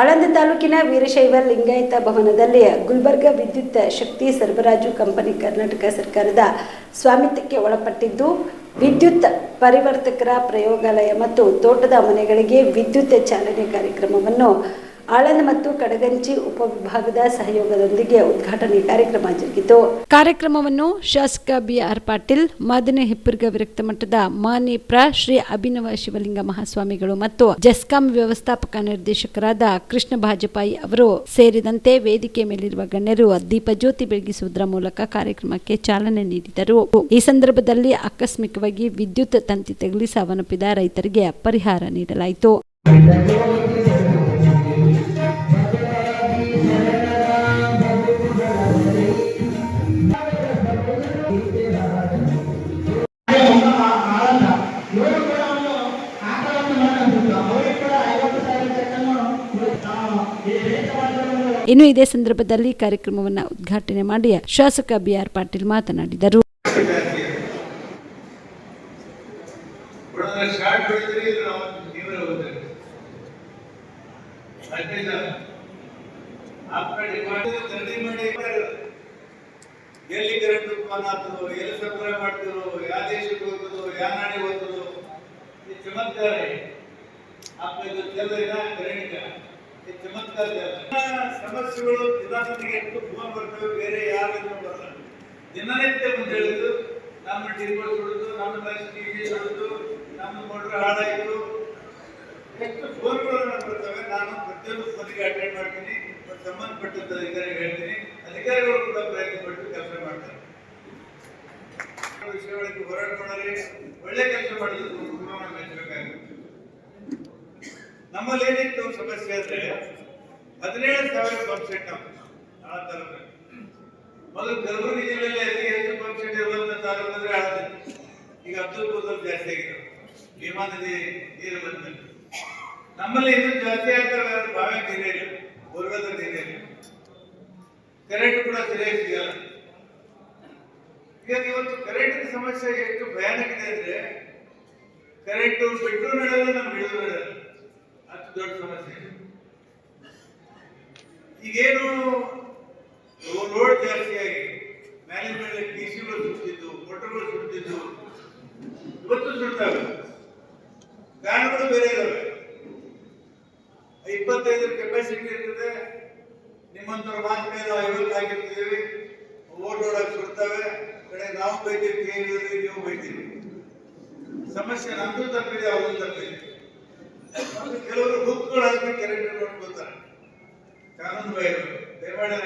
ಆಳಂದ ತಾಲೂಕಿನ ವೀರಶೈವ ಲಿಂಗಾಯತ ಭವನದಲ್ಲಿ ಗುಲ್ಬರ್ಗ ವಿದ್ಯುತ್ ಶಕ್ತಿ ಸರಬರಾಜು ಕಂಪನಿ ಕರ್ನಾಟಕ ಸರ್ಕಾರದ ಸ್ವಾಮಿತ್ವಕ್ಕೆ ಒಳಪಟ್ಟಿದ್ದು, ವಿದ್ಯುತ್ ಪರಿವರ್ತಕರ ಪ್ರಯೋಗಾಲಯ ಮತ್ತು ತೋಟದ ಮನೆಗಳಿಗೆ ವಿದ್ಯುತ್ ಚಾಲನೆ ಕಾರ್ಯಕ್ರಮವನ್ನು ಆಳಂದ ಮತ್ತು ಕಡಗಂಚಿ ಉಪವಿಭಾಗದ ಸಹಯೋಗದೊಂದಿಗೆ ಉದ್ಘಾಟನೆ ಕಾರ್ಯಕ್ರಮ ಜರುಗಿತು. ಕಾರ್ಯಕ್ರಮವನ್ನು ಶಾಸಕ ಬಿಆರ್ ಪಾಟೀಲ್, ಮಾದನೆ ಹಿಪ್ಪರ್ಗ ವಿರಕ್ತ ಮಠದ ಮಾನಿ ಪ್ರ ಶ್ರೀ ಅಭಿನವ ಶಿವಲಿಂಗ ಮಹಾಸ್ವಾಮಿಗಳು ಮತ್ತು ಜೆಸ್ಕಾಂ ವ್ಯವಸ್ಥಾಪಕ ನಿರ್ದೇಶಕರಾದ ಕೃಷ್ಣ ಭಾಜಪಾಯಿ ಅವರು ಸೇರಿದಂತೆ ವೇದಿಕೆ ಮೇಲಿರುವ ಗಣ್ಯರು ದೀಪ ಜ್ಯೋತಿ ಬೆಳಗಿಸುವುದರ ಮೂಲಕ ಕಾರ್ಯಕ್ರಮಕ್ಕೆ ಚಾಲನೆ ನೀಡಿದರು. ಈ ಸಂದರ್ಭದಲ್ಲಿ ಆಕಸ್ಮಿಕವಾಗಿ ವಿದ್ಯುತ್ ತಂತಿ ತಗುಲಿ ಸಾವನ್ನಪ್ಪಿದ ರೈತರಿಗೆ ಪರಿಹಾರ ನೀಡಲಾಯಿತು. ಇನ್ನು ಇದೇ ಸಂದರ್ಭದಲ್ಲಿ ಕಾರ್ಯಕ್ರಮವನ್ನು ಉದ್ಘಾಟನೆ ಮಾಡಿ ಶಾಸಕ ಬಿ ಆರ್ ಪಾಟೀಲ್ ಮಾತನಾಡಿದರು. ಎಲ್ಲಿ ಕರೆಂಟ್ ಉತ್ಪನ್ನ ಆಗ್ತದೋ, ಎಲ್ಲಿ ಸಪ್ಲೈ ಯಾವ ದೇಶಕ್ಕೆ ಯಾವ ಚಮತ್ಕಾರ ಕರೆಂಟ್ ಚಮತ್ಕಾರ ಸಮಸ್ಯೆಗಳು ನಿಧಾನತೆಗೆ ಎಷ್ಟು ಫೋನ್ ಬರ್ತವೆ, ಬೇರೆ ಯಾರು ಬರಲ್ಲ ದಿನನಿತ್ಯ ಮುಂದೇಳಿದ್ರು ನಮ್ಮ ಟಿವಿಗಳು ಸುಡುದು ನಮ್ಮ ಬಸ್ ಟಿವಿ ಸುಡುದು ನಮ್ಮ ಮೊಡ್ರು ಹಾಳಾಯಿತು. ಎಷ್ಟು ಫೋನ್ಗಳು ಬರ್ತವೆ ನಾನು ಪ್ರತಿಯೊಂದು ಫೋನಿಗೆ ಅಟೆಂಡ್ ಮಾಡ್ತೀನಿ. ಸಂಬಂಧಪಟ್ಟಂತ ಅಧಿಕಾರಿಗಳು ಹೇಳ್ತೀನಿ. ಅಧಿಕಾರಿಗಳು ನಮ್ಮಲ್ಲಿ ಏನಿತ್ತು ಸಮಸ್ಯೆ ಅಂದ್ರೆ ಹದಿನೇಳು ಸಾವಿರ ಪಂಪ್ ಸೆಟ್ ಮೊದಲು ಕಲಬುರಗಿ ಜಿಲ್ಲೆಯಲ್ಲಿ ಅತಿ ಹೆಚ್ಚು ಪಂಪ್ ಸೆಟ್ ಇರುವಂತ ತಾಲೂಕು ಅಂದ್ರೆ ಆಳದಲ್ಲಿ ಈಗ ಅಬ್ದುಲ್ಪುರದಲ್ಲಿ ಜಾಸ್ತಿ ಆಗಿದೆ. ಭೀಮಾ ನದಿ ನೀರು ಬಂದ್ಮೇಲೆ ನಮ್ಮಲ್ಲಿ ಇನ್ನೂ ಜಾಸ್ತಿ ಆಗ್ತಾರೆ ಬಾವಿ ನೀರಿಲ್ಲ ಬೋರ್ವೆಲ್ ನೀರಿಲ್ಲ ಕರೆಂಟ್ ಕೂಡ ಸರಿಯಾಗಿ ಸಿಗಲ್ಲ. ಈಗ ಇವತ್ತು ಕರೆಂಟ್ ಸಮಸ್ಯೆ ಎಷ್ಟು ಭಯಾನಕ ಇದೆ ಅಂದ್ರೆ ಕರೆಂಟ್ ಬಿಟ್ಟು ನಡೆಯಲ್ಲ ನಮ್ಗೆ ಹಿಡಿದು ಅಷ್ಟು ದೊಡ್ಡ ಸಮಸ್ಯೆ. ಈಗೇನು ಲೋಡ್ ಜಾಸ್ತಿ ಆಗಿ ಮೇಲೆ ಟಿ ಸಿಗಳು ಸುಡ್ತಿದ್ದು ಮೋಟರ್ಗಳು ಸುಡ್ತಿದ್ದು ಇವತ್ತು ಸುಡ್ತಾವೆ ಕಾರಣಗಳು ಬೇರೆ ಇದಾವೆ. ಇಪ್ಪತ್ತೈದು ಕೆಪಾಸಿಟಿ ಇರ್ತದೆ ನಿಮ್ಮಂತರ ಮಾತು ಮೇಲೆ ಐವತ್ತು ಹಾಕಿರ್ತೀವಿ ಓಟ್ ಓಡಕ್ಕೆ ಸುಡ್ತವೆ. ಕಡೆ ನಾವು ಕೇಳಿದ್ರಿ ನೀವು ಬೈತೀವಿ ಸಮಸ್ಯೆ ನಮ್ದು ತಪ್ಪಿದೆ, ಅವ್ರದ್ದು ತಪ್ಪಿದೆ. ಕೆಲವರು ಬುಕ್ಗಳು ಹಾಕಿ ಕೆರೆಕ್ಟ್ ನೋಡ್ಕೊತಾರೆ ಕಾನೂನು ಬೈರು ದಯಮಾಡಿ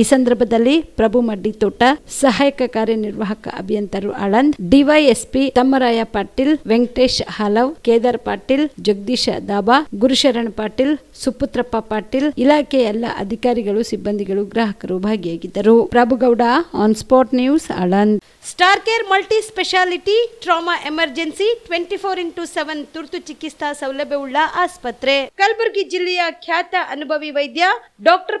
ಈ ಸಂದರ್ಭದಲ್ಲಿ ಪ್ರಭು ಮಡ್ಡಿ ತೋಟ ಸಹಾಯಕ ಕಾರ್ಯನಿರ್ವಾಹಕ ಅಭಿಯಂತರು ಆಳಂದ್ ಡಿವೈಎಸ್ಪಿ ತಮ್ಮರಾಯ ಪಾಟೀಲ್, ವೆಂಕಟೇಶ್ ಹಾಲವ್, ಕೇದಾರ್ ಪಾಟೀಲ್, ಜಗದೀಶ ದಾಬಾ, ಗುರುಶರಣ್ ಪಾಟೀಲ್, ಸುಪುತ್ರಪ್ಪ ಪಾಟೀಲ್, ಇಲಾಖೆಯ ಎಲ್ಲ ಅಧಿಕಾರಿಗಳು, ಸಿಬ್ಬಂದಿಗಳು, ಗ್ರಾಹಕರು ಭಾಗಿಯಾಗಿದ್ದರು. Prabhugouda on spot news Aland star care multi speciality trauma emergency twenty four into seven ತುರ್ತು ಚಿಕಿತ್ಸಾ ಸೌಲಭ್ಯವುಳ್ಳ ಆಸ್ಪತ್ರೆ. ಕಲಬುರಗಿ ಜಿಲ್ಲೆಯ ಖ್ಯಾತ ಅನುಭವಿ ವೈದ್ಯ, ಡಾಕ್ಟರ್